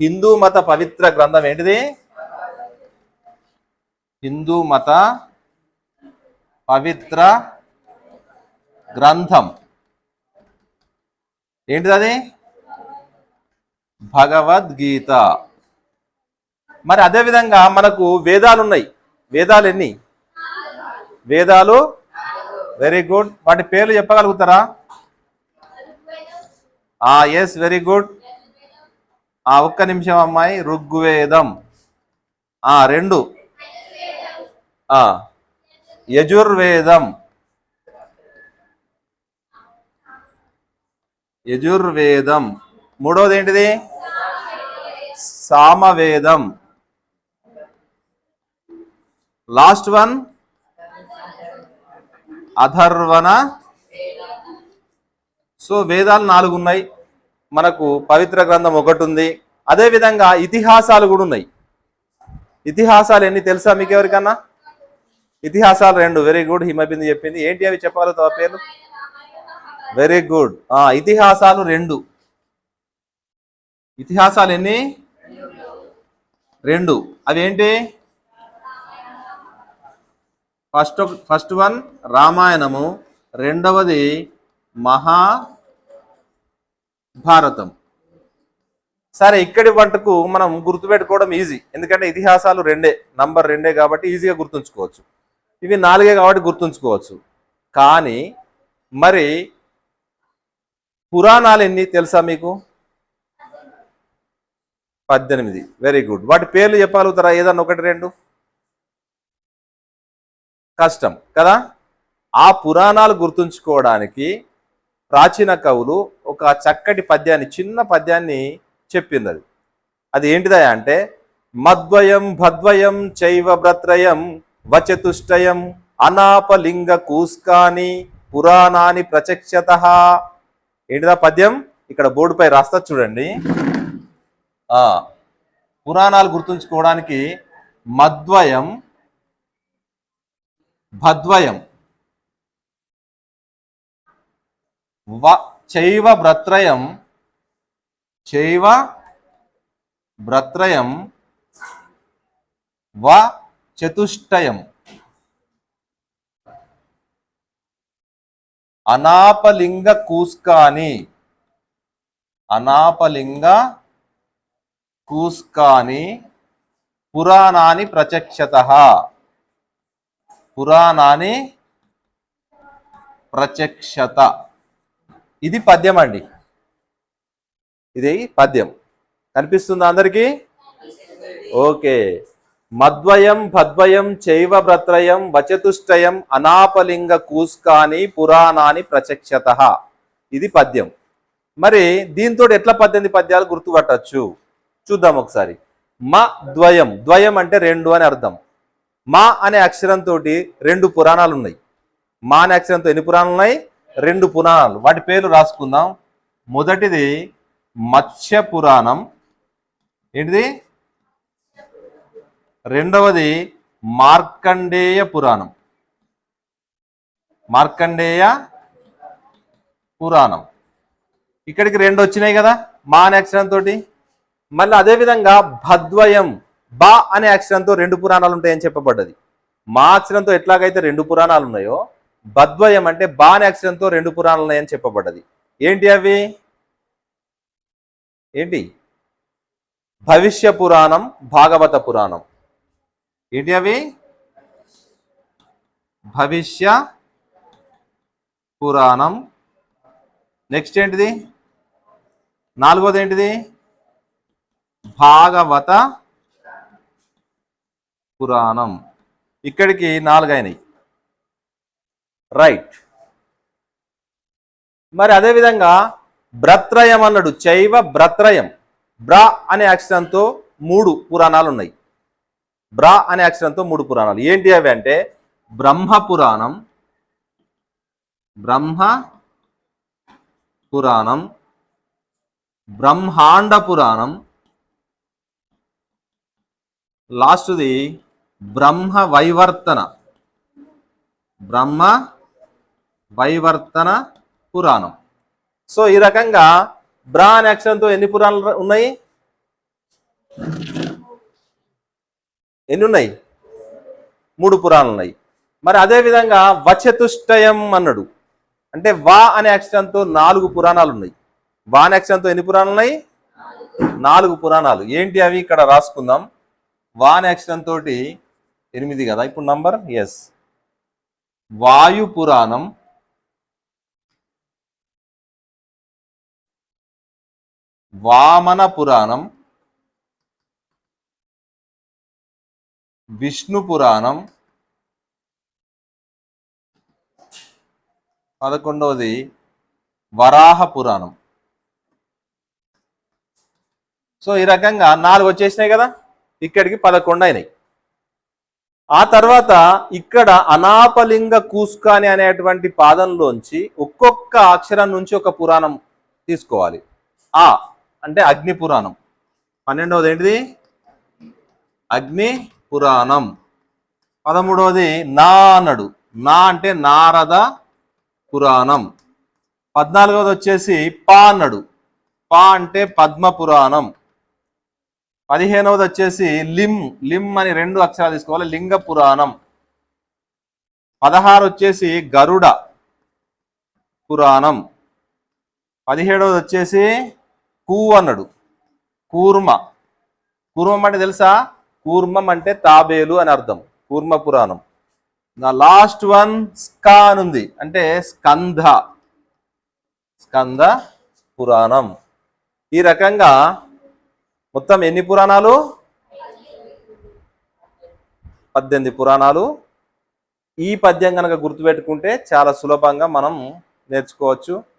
హిందూ మత పవిత్ర గ్రంథం ఏంటిది? హిందూ మత పవిత్ర గ్రంథం. ఏంటిది అది? భగవద్గీత. మరి అదే విధంగా మనకు వేదాలు ఉన్నాయి. వేదాలు ఎన్ని? వేదాలు? Very good. వాటి పేర్లు చెప్పగలుగుతారా? ఆ ఎస్ వెరీ గుడ్ ఆ ఒక్క నిమిషం అమ్మాయి ఋగ్వేదం. ఆ రెండు. ఆ యజుర్వేదం. యజుర్వేదం. మూడోది ఏంటిది? Samaveda. Last one. Atharvana. So వేదాలు నాలుగు ఉన్నాయి మనకు పవిత్ర గ్రంథం ఒకటి ఉంది అదేవిధంగా ఇతిహాసాలు కూడా ఉన్నాయి. ఇతిహాసాలు ఎన్ని తెలుసా మీకు ఎవరికన్నా? ఇతిహాసాలు రెండు. వెరీ గుడ్ హిమబింది చెప్పింది. ఏంటి అవి చెప్పగలుగుతావా పేర్లు? వెరీ గుడ్ ఆ ఇతిహాసాలు రెండు. ఇతిహాసాలు ఎన్ని? రెండు. అవి ఏంటి ఫస్ట్ ఫస్ట్ వన్ రామాయణము. రెండవది మహా భారతం. సరే ఇక్కడి వంటకు మనం గుర్తుపెట్టుకోవడం ఈజీ ఎందుకంటే ఇతిహాసాలు రెండే నంబర్ రెండే కాబట్టి ఈజీగా గుర్తుంచుకోవచ్చు. ఇవి నాలుగే కాబట్టి గుర్తుంచుకోవచ్చు. కానీ మరి పురాణాలు ఎన్ని తెలుసా మీకు? పద్దెనిమిది. వెరీ గుడ్ వాటి పేర్లు చెప్పగలుగుతారా ఏదన్నా ఒకటి రెండు? కష్టం కదా? ఆ పురాణాలు గుర్తుంచుకోవడానికి ప్రాచీన కవులు ఒక చక్కటి పద్యాన్ని చిన్న పద్యాన్ని చెప్పింది అది ఏంటిదా అంటే మద్వయం భద్వయం చైవ భ్రత్రయం వచతుష్టయం అనాపలింగ కూస్కాని పురాణాని ప్రచక్షత. ఏంటిదా పద్యం? ఇక్కడ బోర్డుపై రాస్తా చూడండి. పురాణాలు గుర్తుంచుకోవడానికి మద్వయం భద్వయం వ చైవ భ్రత్రయం చైవ భ్రత్రయం వ చతుష్టయం. అనాపలింగ కూస్కాని అనాపలింగ కూస్కాని పురాణాన్ని ప్రచక్షత పురాణాన్ని ప్రచక్షత ఇది పద్యం అండి. ఇది పద్యం. కనిపిస్తుందా అందరికీ? ఓకే. మద్వయం భద్వయం చైవ భ్రత్రయం వచతుష్టయం అనాపలింగ కూస్కాని పురాణాని ప్రచక్షత. ఇది పద్యం. మరి దీంతో ఎట్లా పద్దెనిమిది పద్యాలు గుర్తుపట్టచ్చు? చూద్దాం ఒకసారి. మ ద్వయం. ద్వయం అంటే రెండు అని అర్థం. మా అనే అక్షరంతో రెండు పురాణాలు ఉన్నాయి మా అనే అక్షరంతో ఎన్ని పురాణాలు ఉన్నాయి రెండు పురాణాలు. వాటి పేర్లు రాసుకుందాం. మొదటిది మత్స్య పురాణం. ఏంటిది? రెండవది మార్కండేయ పురాణం. మార్కండేయ పురాణం. ఇక్కడికి రెండు వచ్చినాయి కదా మా అనే అక్షరంతో మళ్ళీ అదేవిధంగా భద్వయం బా అనే అక్షరంతో రెండు పురాణాలు ఉంటాయని చెప్పబడ్డది. మా అక్షరంతో ఎట్లాగైతే రెండు పురాణాలు ఉన్నాయో బద్వయం అంటే బాణ యాక్సిడెంట్తో రెండు పురాణాలు ఉన్నాయని చెప్పబడ్డది. ఏంటి అవి? ఏంటి? భవిష్య పురాణం భాగవత పురాణం. ఏంటి అవి? భవిష్య పురాణం. నెక్స్ట్ ఏంటిది? నాలుగోది ఏంటిది? భాగవత పురాణం. ఇక్కడికి నాలుగైనవి రైట్. మరి అదేవిధంగా భ్రత్రయం అన్నాడు చైవ బ్రత్రయం. బ్రా అనే అక్షరంతో మూడు పురాణాలు ఉన్నాయి. బ్రా అనే అక్షరంతో మూడు పురాణాలు. ఏంటి అవి అంటే బ్రహ్మ పురాణం బ్రహ్మ పురాణం బ్రహ్మాండ పురాణం లాస్ట్ది బ్రహ్మ వైవర్తన. బ్రహ్మ వైవర్తన పురాణం. సో ఈ రకంగా బ్రా అనే అక్షరంతో ఎన్ని పురాణాలు ఉన్నాయి? ఎన్ని ఉన్నాయి మూడు పురాణాలు ఉన్నాయి మరి అదేవిధంగా వచతుష్టయం అన్నాడు. అంటే వా అనే అక్షరంతో నాలుగు పురాణాలు ఉన్నాయి వా అనే అక్షరంతో ఎన్ని పురాణాలు ఉన్నాయి నాలుగు పురాణాలు. ఏంటి అవి? ఇక్కడ రాసుకుందాం. వా అనే అక్షరంతో ఎనిమిది కదా? ఇప్పుడు నంబర్? ఎస్. వాయు పురాణం వామన పురాణం విష్ణు పురాణం పదకొండవది వరాహ పురాణం. సో ఈ రకంగా నాలుగు వచ్చేసినాయి కదా? ఇక్కడికి పదకొండు అయినాయి. ఆ తర్వాత ఇక్కడ అనాపలింగ కూస్కాని అనేటువంటి పాదంలోంచి ఒక్కొక్క అక్షరం నుంచి ఒక పురాణం తీసుకోవాలి. ఆ అంటే అగ్ని పురాణం. పన్నెండవది ఏంటిది? అగ్ని పురాణం. పదమూడవది నా నా అంటే నారద పురాణం. పద్నాలుగవది వచ్చేసి పా పా అంటే పద్మ పురాణం. పదిహేనవది వచ్చేసి లిమ్ లిమ్ అని రెండు అక్షరాలు తీసుకోవాలి. లింగ పురాణం. పదహారు వచ్చేసి గరుడ పురాణం. పదిహేడవది వచ్చేసి కూ అన్నాడు. కూర్మ. కూర్మం అంటే తెలుసా? కూర్మం అంటే తాబేలు అని అర్థం. కూర్మ పురాణం. నా లాస్ట్ వన్ స్కా అని ఉంది. అంటే స్కంధ. స్కంద పురాణం. ఈ రకంగా మొత్తం ఎన్ని పురాణాలు? పద్దెనిమిది పురాణాలు. ఈ పద్యం కనుక గుర్తుపెట్టుకుంటే చాలా సులభంగా మనం నేర్చుకోవచ్చు.